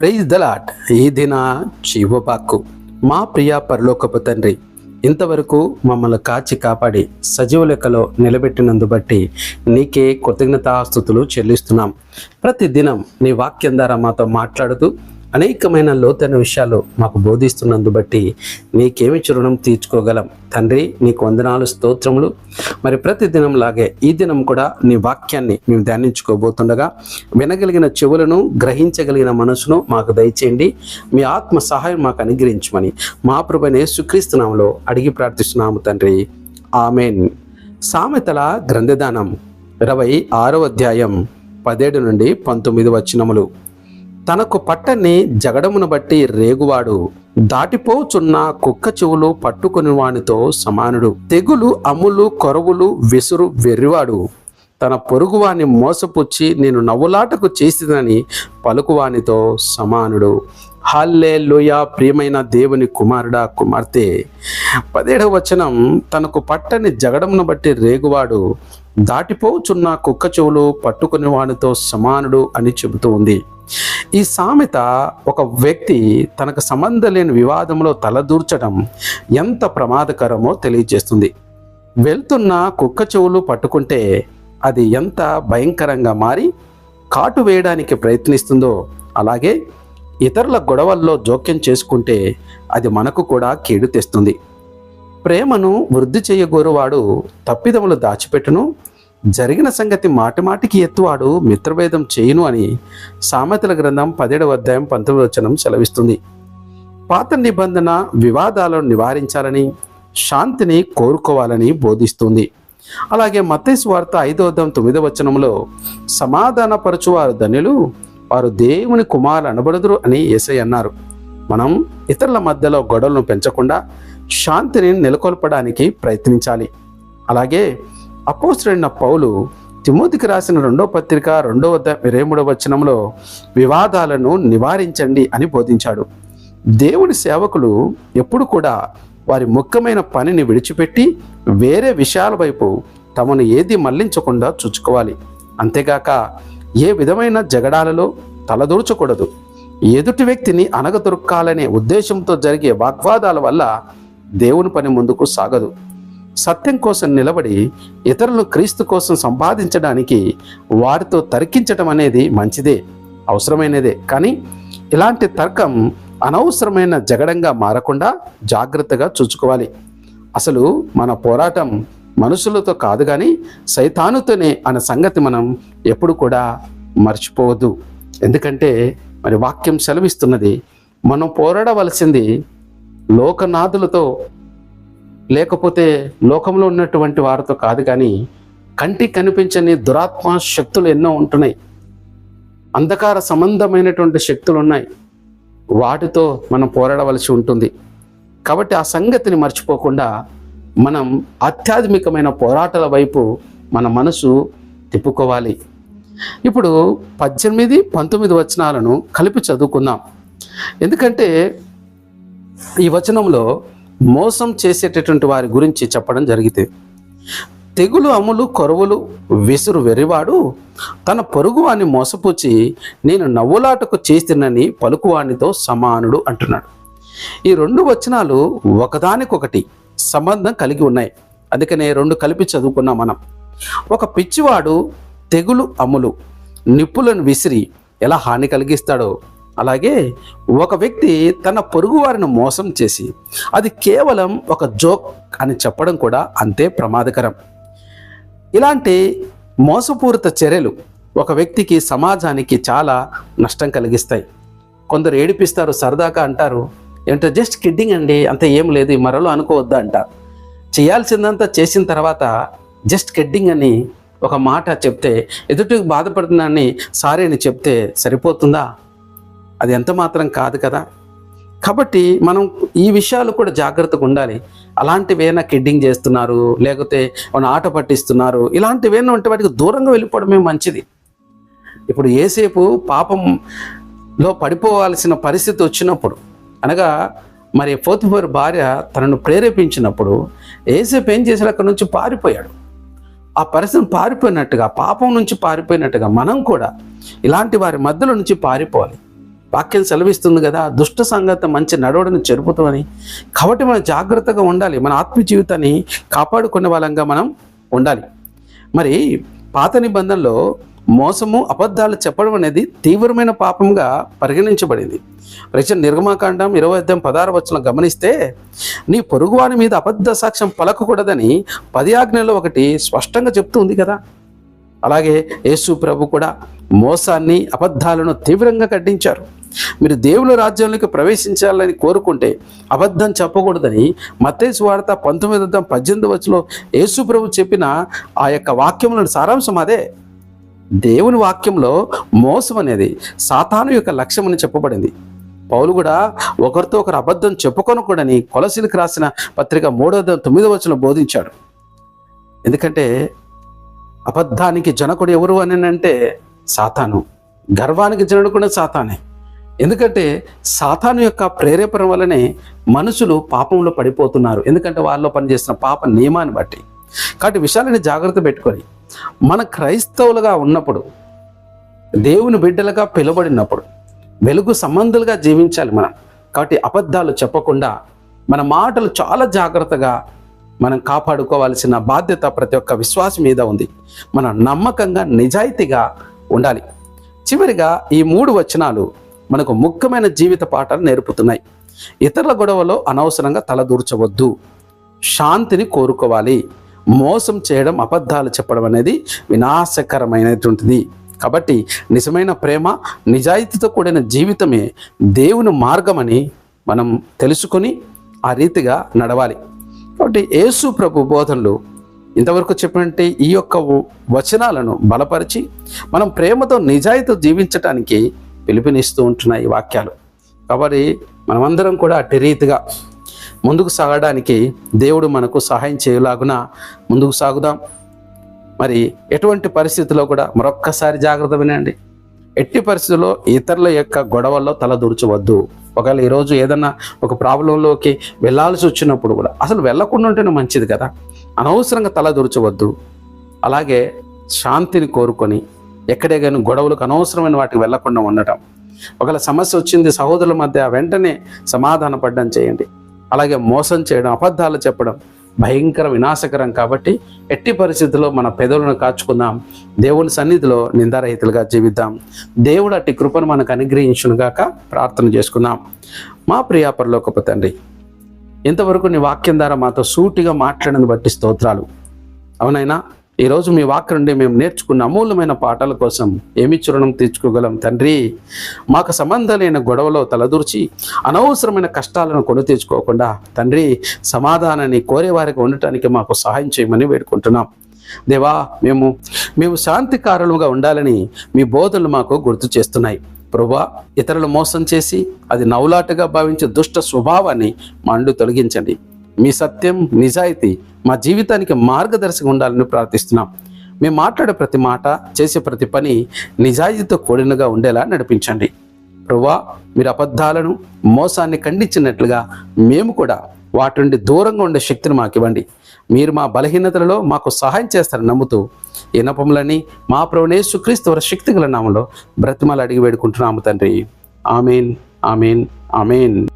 Praise దలాట్ ఈ దిన జీవబాక్కు మా ప్రియ పరలోకపు తండ్రి ఇంతవరకు మమ్మల్ని కాచి కాపాడి సజీవ లెక్కలో నిలబెట్టినందు బట్టి నీకే కృతజ్ఞతాస్థుతులు చెల్లిస్తున్నాం. ప్రతిదినం నీ వాక్యం ద్వారా మాతో మాట్లాడుతూ అనేకమైన లోతైన విషయాలు మాకు బోధిస్తున్నందు బట్టి నీకేమి రుణం తీర్చుకోగలం. తండ్రి నీకు వందనాలు స్తోత్రములు. మరి ప్రతి దినం లాగే ఈ దినం కూడా నీ వాక్యాన్ని మేము ధ్యానించుకోబోతుండగా వినగలిగిన చెవులను గ్రహించగలిగిన మనసును మాకు దయచేయండి. మీ ఆత్మ సహాయం మాకు అనుగ్రహించమని మా ప్రభుని యేసుక్రీస్తునామలో అడిగి ప్రార్థిస్తున్నాము తండ్రి. ఆమెన్. సామెతల గ్రంథదానం ఇరవై ఆరో అధ్యాయం పదిహేడు నుండి పంతొమ్మిది వచనములు. తనకు పట్టని జగడమును బట్టి రేగువాడు. దాటిపోచున్న కుక్క చెవులు పట్టుకుని వానితో సమానుడు. తెగులు అమ్ములు కొరవులు విసురు వెర్రివాడు. తన పొరుగువాని మోసపుచ్చి నేను నవ్వులాటకు చేసినని పలుకువానితో సమానుడు. హల్లే ప్రియమైన దేవుని కుమారుడా కుమార్తె! పదిహేడవ వచనం తనకు పట్టని జగడమును బట్టి రేగువాడు. దాటిపోచున్న కుక్క చెవులు పట్టుకుని వానితో సమానుడు అని చెబుతూ ఉంది. ఈ సామెత ఒక వ్యక్తి తనకు సంబంధం లేని వివాదంలో తలదూర్చడం ఎంత ప్రమాదకరమో తెలియజేస్తుంది. వెళ్తున్న కుక్క చెవులు పట్టుకుంటే అది ఎంత భయంకరంగా మారి కాటు వేయడానికి ప్రయత్నిస్తుందో అలాగే ఇతరుల గొడవల్లో జోక్యం చేసుకుంటే అది మనకు కూడా కీడు తెస్తుంది. ప్రేమను వృద్ధి చేయగోరువాడు తప్పిదములు దాచిపెట్టును జరిగిన సంగతి మాటిమాటికి ఎత్తువాడు మిత్రభేదం చేయును అని సామెతల గ్రంథం పదిహేడవ అధ్యాయం పంతొమ్మిది వచనం సెలవిస్తుంది. పాత నిబంధన వివాదాలను నివారించాలని శాంతిని కోరుకోవాలని బోధిస్తుంది. అలాగే మత్తేసు వార్త ఐదో అర్థం తొమ్మిదవ వచనంలో సమాధానపరచువారు ధనులు వారు దేవుని కుమారు అనబడదురు అని ఏసై అన్నారు. మనం ఇతరుల మధ్యలో గొడవలను పెంచకుండా శాంతిని నెలకొల్పడానికి ప్రయత్నించాలి. అలాగే అపోస్తుడైన పౌలు తిమోతికి రాసిన రెండో పత్రిక రెండవ వద్ద ఇరవై మూడవ వచనంలో వివాదాలను నివారించండి అని బోధించాడు. దేవుడి సేవకులు ఎప్పుడు కూడా వారి ముఖ్యమైన పనిని విడిచిపెట్టి వేరే విషయాల వైపు తమను ఏది మళ్ళించకుండా చూసుకోవాలి అంతేగాక ఏ విధమైన జగడాలలో తలదూర్చకూడదు. ఎదుటి వ్యక్తిని అనగదొరకాలనే ఉద్దేశంతో జరిగే వాగ్వాదాల వల్ల దేవుని పని ముందుకు సాగదు. సత్యం కోసం నిలబడి ఇతరులను క్రీస్తు కోసం సంపాదించడానికి వారితో తర్కించటం అనేది మంచిదే అవసరమైనదే. కానీ ఇలాంటి తర్కం అనవసరమైన జగడంగా మారకుండా జాగ్రత్తగా చూసుకోవాలి. అసలు మన పోరాటం మనుషులతో కాదు కానీ సైతానుతోనే అనే సంగతి మనం ఎప్పుడు కూడా మర్చిపోవద్దు. ఎందుకంటే మరి వాక్యం సెలవిస్తున్నది మనం పోరాడవలసింది లోకనాథులతో లేకపోతే లోకంలో ఉన్నటువంటి వారితో కాదు కానీ కంటికి కనిపించని దురాత్మ శక్తులు ఎన్నో ఉంటున్నాయి. అంధకార సంబంధమైనటువంటి శక్తులు ఉన్నాయి. వాటితో మనం పోరాడవలసి ఉంటుంది. కాబట్టి ఆ సంగతిని మర్చిపోకుండా మనం ఆధ్యాత్మికమైన పోరాటాల వైపు మన మనసు తిప్పుకోవాలి. ఇప్పుడు పద్దెనిమిది పంతొమ్మిది వచనాలను కలిపి చదువుకుందాం. ఎందుకంటే ఈ వచనంలో మోసం చేసేటటువంటి వారి గురించి చెప్పడం జరిగితే తెగులు అమ్ములు కొరవులు విసురు వెర్రివాడు తన పొరుగువాణ్ణి మోసపుచ్చి నేను నవ్వులాటకు చేసినని పలుకువానితో సమానుడు అంటున్నాడు. ఈ రెండు వచనాలు ఒకదానికొకటి సంబంధం కలిగి ఉన్నాయి. అందుకనే రెండు కలిపి చదువుకున్నాం మనం. ఒక పిచ్చివాడు తెగులు అమ్ములు నిప్పులను విసిరి ఎలా హాని కలిగిస్తాడో అలాగే ఒక వ్యక్తి తన పొరుగు వారిని మోసం చేసి అది కేవలం ఒక జోక్ అని చెప్పడం కూడా అంతే ప్రమాదకరం. ఇలాంటి మోసపూరిత చర్యలు ఒక వ్యక్తికి సమాజానికి చాలా నష్టం కలిగిస్తాయి. కొందరు ఏడిపిస్తారు సరదాగా అంటారు ఏంటో జస్ట్ కిడ్డింగ్ అండి అంత ఏం లేదు మరలో అనుకోవద్దా అంటారు చేయాల్సిందంతా చేసిన తర్వాత జస్ట్ కిడ్డింగ్ అని ఒక మాట చెప్తే ఎదుటి బాధపడుతున్నాన్ని సారీ అని చెప్తే సరిపోతుందా? అది ఎంత మాత్రం కాదు కదా. కాబట్టి మనం ఈ విషయాలు కూడా జాగ్రత్తగా ఉండాలి. అలాంటివేనా కిడ్డింగ్ చేస్తున్నారు లేకపోతే మన ఆట పట్టిస్తున్నారు ఇలాంటివేనా ఉంటే వాటికి దూరంగా వెళ్ళిపోవడమే మంచిది. ఇప్పుడు ఏసేపు పాపంలో పడిపోవాల్సిన పరిస్థితి వచ్చినప్పుడు అనగా మరి పోతిఫర్ భార్య తనను ప్రేరేపించినప్పుడు ఏసేపు ఏం చేశాడు? అక్కడ నుంచి పారిపోయాడు. ఆ పరిస్థితి పారిపోయినట్టుగా పాపం నుంచి పారిపోయినట్టుగా మనం కూడా ఇలాంటి వారి మధ్యలో నుంచి పారిపోవాలి. వాక్యం సెలవిస్తుంది కదా దుష్ట సంగతి మంచి నడవడిని చెరుపుతామని కాబట్టి మనం జాగ్రత్తగా ఉండాలి. మన ఆత్మ జీవితాన్ని కాపాడుకునే వాళ్ళంగా మనం ఉండాలి. మరి పాత నిబంధనలో మోసము అబద్ధాలు చెప్పడం అనేది తీవ్రమైన పాపంగా పరిగణించబడింది. ప్రజ నిర్గమాకాండం ఇరవై అధ్యాయం పదహారు వచ్చిన గమనిస్తే నీ పొరుగువాని మీద అబద్ధ సాక్ష్యం పలకకూడదని పది ఆజ్ఞల్లో ఒకటి స్పష్టంగా చెప్తూ ఉంది కదా. అలాగే యేసు ప్రభు కూడా మోసాన్ని అబద్ధాలను తీవ్రంగా ఖండించారు. మీరు దేవుని రాజ్యంలోకి ప్రవేశించాలని కోరుకుంటే అబద్ధం చెప్పకూడదని మత్తేసు వార్త పంతొమ్మిది వందల పద్దెనిమిది వచ్చలో యేసు ప్రభు చెప్పిన ఆ యొక్క వాక్యంలోని సారాంశం అదే. దేవుని వాక్యంలో మోసం అనేది సాతాను యొక్క లక్ష్యం అని చెప్పబడింది. పౌలు కూడా ఒకరితో ఒకరు అబద్ధం చెప్పుకొనకూడని కొలసిలికి రాసిన పత్రిక మూడో తొమ్మిదో వచ్చిన బోధించాడు. ఎందుకంటే అబద్ధానికి జనకుడు ఎవరు అని అంటే సాతాను. గర్వానికి జనకుడు సాతానే. ఎందుకంటే సాతాను యొక్క ప్రేరేపణ వల్లనే మనుషులు పాపంలో పడిపోతున్నారు. ఎందుకంటే వాళ్ళలో పనిచేస్తున్న పాప నియమాన్ని బట్టి. కాబట్టి విషయాలని జాగ్రత్త పెట్టుకొని మన క్రైస్తవులుగా ఉన్నప్పుడు దేవుని బిడ్డలుగా పిలువబడినప్పుడు వెలుగు సంబంధులుగా జీవించాలి మనం. కాబట్టి అబద్ధాలు చెప్పకుండా మన మాటలు చాలా జాగ్రత్తగా మనం కాపాడుకోవాల్సిన బాధ్యత ప్రతి ఒక్క విశ్వాసం మీద ఉంది. మన నమ్మకంగా నిజాయితీగా ఉండాలి. చివరిగా ఈ మూడు వచనాలు మనకు ముఖ్యమైన జీవిత పాఠాలు నేర్పుతున్నాయి. ఇతరుల గొడవలో అనవసరంగా తలదూర్చవద్దు శాంతిని కోరుకోవాలి. మోసం చేయడం అబద్ధాలు చెప్పడం అనేది వినాశకరమైనటువంటిది. కాబట్టి నిజమైన ప్రేమ నిజాయితీతో కూడిన జీవితమే దేవుని మార్గమని మనం తెలుసుకొని ఆ రీతిగా నడవాలి. కాబట్టి యేసు ప్రభు బోధనలు ఇంతవరకు చెప్పినట్టే ఈ యొక్క వచనాలను బలపరిచి మనం ప్రేమతో నిజాయితీ జీవించటానికి పిలుపునిస్తూ ఉంటున్నాయి వాక్యాలు. కాబట్టి మనమందరం కూడా అట్టి రీతిగా ముందుకు సాగడానికి దేవుడు మనకు సహాయం చేయలాగున ముందుకు సాగుదాం. మరి ఎటువంటి పరిస్థితిలో కూడా మరొక్కసారి జాగ్రత్త వినండి. ఎట్టి పరిస్థితుల్లో ఇతరుల యొక్క గొడవల్లో తలదూర్చవద్దు ఒకవేళ ఈరోజు ఏదన్నా ఒక ప్రాబ్లంలోకి వెళ్ళాల్సి వచ్చినప్పుడు కూడా అసలు వెళ్ళకుండా ఉంటేనే మంచిది కదా. అనవసరంగా తలదూర్చవద్దు అలాగే శాంతిని కోరుకొని ఎక్కడే కానీ గొడవలకు అనవసరమైన వాటికి వెళ్ళకుండా ఉండటం. ఒకవేళ సమస్య వచ్చింది సహోదరుల మధ్య వెంటనే సమాధాన పడ్డం చేయండి. అలాగే మోసం చేయడం అబద్ధాలు చెప్పడం భయంకర వినాశకరం కాబట్టి ఎట్టి పరిస్థితుల్లో మన పెదవులను కాచుకుందాం. దేవుని సన్నిధిలో నిందారహితులుగా జీవిద్దాం. దేవుడు అట్టి కృపను మనకు అనుగ్రహించునుగాక ప్రార్థన చేసుకుందాం. మా ప్రియాపరలోకపు తండ్రి ఇంతవరకు నీ వాక్యం ద్వారా మాతో సూటిగా మాట్లాడిన బట్టి స్తోత్రాలు. అవునైనా? ఈరోజు మీ వాక్య నుండి మేము నేర్చుకున్న అమూల్యమైన పాఠాల కోసం ఏమి చురణం తీర్చుకోగలం తండ్రి? మాకు సంబంధం లేని గొడవలో తలదూర్చి అనవసరమైన కష్టాలను కొని తెచ్చుకోకుండా తండ్రి సమాధానాన్ని కోరేవారికి ఉండటానికి మాకు సహాయం చేయమని వేడుకుంటున్నాం. దేవా మేము మేము శాంతికారులుగా ఉండాలని మీ బోధనలు మాకు గుర్తు చేస్తున్నాయి. ప్రభా ఇతరులు మోసం చేసి అది నవ్వులాటగా భావించే దుష్ట స్వభావాన్ని మా తొలగించండి. మీ సత్యం నిజాయితీ మా జీవితానికి మార్గదర్శకం ఉండాలని ప్రార్థిస్తున్నాం. మేము మాట్లాడే ప్రతి మాట చేసే ప్రతి పని నిజాయితీతో కూడినగా ఉండేలా నడిపించండి. ప్రభా మీరు అబద్ధాలను మోసాన్ని ఖండించినట్లుగా మేము కూడా వాటి నుండి దూరంగా ఉండే శక్తిని మాకు ఇవ్వండి. మీరు మా బలహీనతలలో మాకు సహాయం చేస్తారని నమ్ముతూ ఇనపములని మా ప్రభునేసు క్రీస్తువర శక్తి గల నామంలో బ్రతిమలు అడిగి వేడుకుంటున్నాము తండ్రి. Amen amen amen.